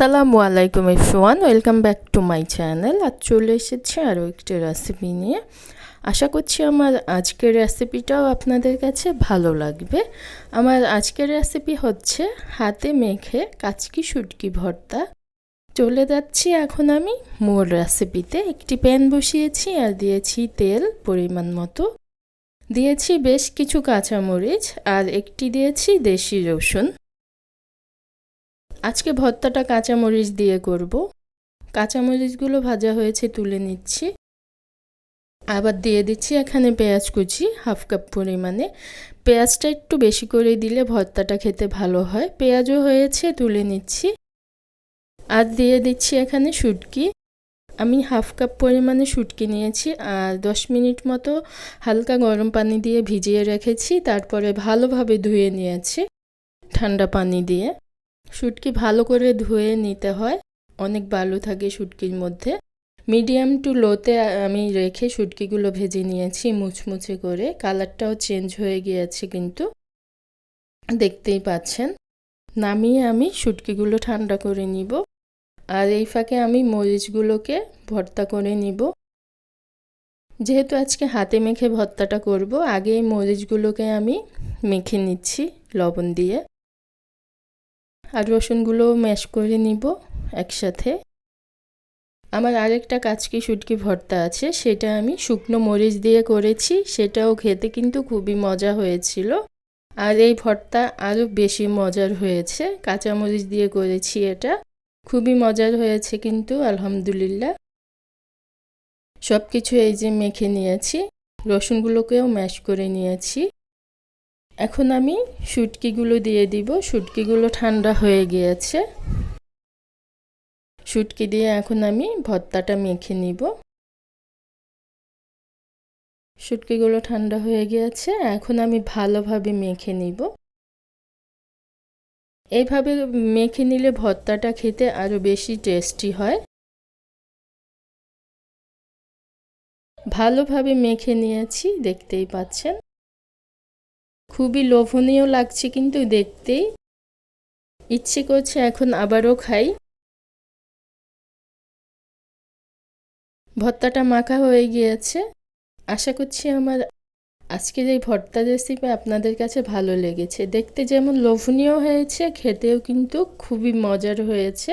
আসসালামু আলাইকুম F one welcome back to my channel আজ চলে এসেছে আরও একটি রেসিপি নিয়ে। আশা করছি আমার আজকের রেসিপিটাও আপনাদের কাছে ভালো লাগবে। আমার আজকের রেসিপি হচ্ছে হাতে মেখে কাচকি শুটকি ভর্তা। চলে যাচ্ছি এখন আমি মোর রেসিপিতে একটি প্যান বসিয়েছি আর দিয়েছি তেল পরিমাণ মতো। দিয়েছি বেশ কিছু কাঁচামরিচ আর একটি দিয়েছি দেশি রসুন। আজকে ভর্তাটা কাঁচামরিচ দিয়ে করব। কাঁচামরিচগুলো ভাজা হয়েছে তুলে নিচ্ছি। আবার দিয়ে দিচ্ছি এখানে পেঁয়াজ কুচি, হাফ কাপ পরিমাণে। পেঁয়াজটা একটু বেশি করে দিলে ভর্তাটা খেতে ভালো হয়। পেঁয়াজও হয়েছে, তুলে নিচ্ছি। আর দিয়ে দিচ্ছি এখানে শুটকি। আমি হাফ কাপ পরিমাণে শুটকি নিয়েছি আর দশ মিনিট মতো হালকা গরম পানি দিয়ে ভিজিয়ে রেখেছি। তারপরে ভালোভাবে ধুয়ে নিয়েছি ঠান্ডা পানি দিয়ে। শুটকি ভালো করে ধুয়ে নিতে হয়। অনেক বালু থাকে শুটকির মধ্যে। মিডিয়াম টু লোতে আমি রেখে শুটকিগুলো ভেজে নিয়েছি মুচমুচে করে। কালারটাও চেঞ্জ হয়ে গিয়েছে কিন্তু। দেখতেই পাচ্ছেন। নামিয়ে আমি শুটকিগুলো ঠান্ডা করে নিব। আর এই ফাঁকে আমি মরিচগুলোকে ভর্তা করে নিব। যেহেতু আজকে হাতে মেখে ভর্তাটা করব, আগে এই মরিচগুলোকে আমি মেখে নিচ্ছি লবণ দিয়ে। আর রসুনগুলো ম্যাশ করে নিব একসাথে। আমার আরেকটা কাচকি শুটকি ভর্তা আছে, সেটা আমি শুকনো মরিচ দিয়ে করেছি, সেটাও খেতে কিন্তু খুবই মজা হয়েছিল। আর এই ভর্তা আরও বেশি মজার হয়েছে, কাঁচামরিচ দিয়ে করেছি এটা। খুবই মজার হয়েছে কিন্তু, আলহামদুলিল্লাহ। সব কিছু এই যে মেখে নিয়েছি, রসুনগুলোকেও ম্যাশ করে নিয়েছি। এখন আমি শুটকিগুলো দিয়ে দিব। শুটকিগুলো ঠান্ডা হয়ে গিয়েছে। শুটকি দিয়ে এখন আমি ভর্তাটা মেখে নিব। শুটকিগুলো ঠান্ডা হয়ে গিয়েছে। এখন আমি ভালোভাবে মেখে নিব। এইভাবে মেখে নিলে ভর্তাটা খেতে আরও বেশি টেস্টি হয়। ভালোভাবে মেখে নিয়েছি, দেখতেই পাচ্ছেন। খুবই লোভনীয় লাগছে কিন্তু দেখতেই ইচ্ছে করছে এখন আবারও খাই। ভর্তাটা মাখা হয়ে গিয়েছে। আশা করছি আমার আজকের এই ভর্তা রেসিপি আপনাদের কাছে ভালো লেগেছে। দেখতে যেমন লোভনীয় হয়েছে, খেতেও কিন্তু খুবই মজার হয়েছে।